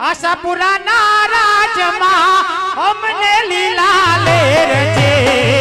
આશાપુરાના રાજમાં અમને લીલા લેર છે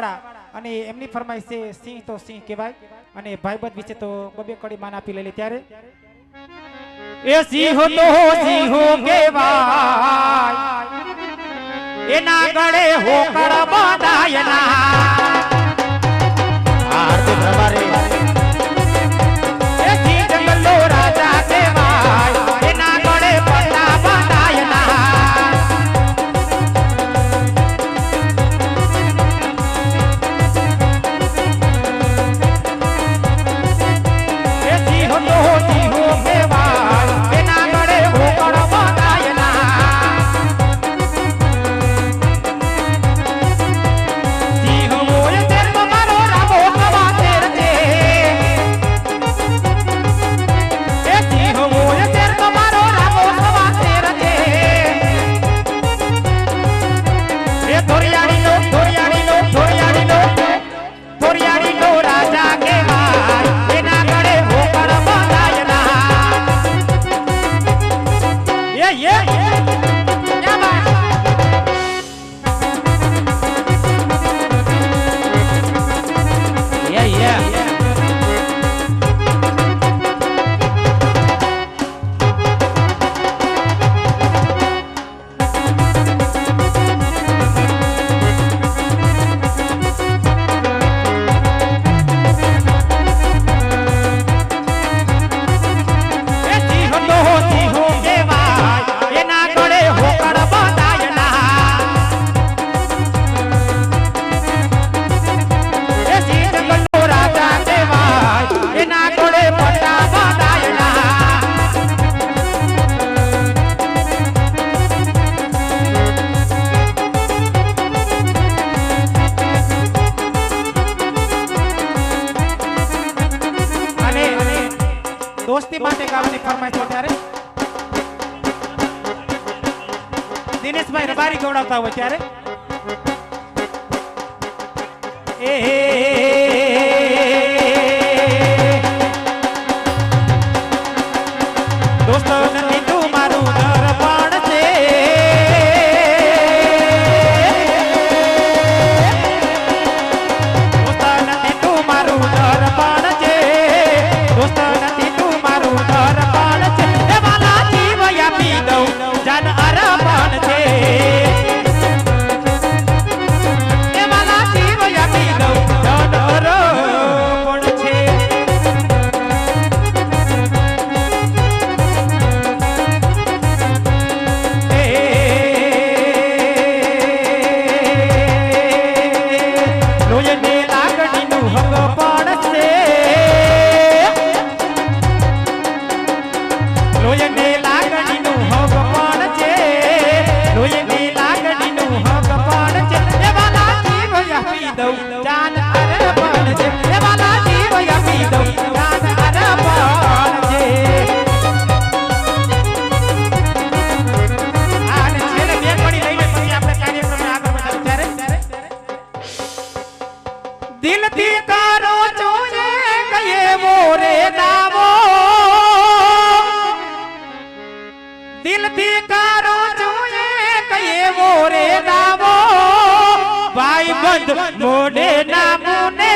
વાળા અને એમની ફરમાઈશ છે, સિંહ તો સિંહ કહેવાય. અને ભાઈબંધ વિશે તો બબે કડી માન આપી લેલી ત્યારે. એ સિંહ તો સિંહ કહેવાય. એના ગળે હોકળ બાંધાય ના. દોસ્તી માટે ગાવાની છો ત્યારે? દિનેશભાઈ રબારી ગવડાવતા હોય ત્યારે? એ દિલથી કરો છું એક એવો રે દાવો ભાઈ બંધ મોઢે ના મુને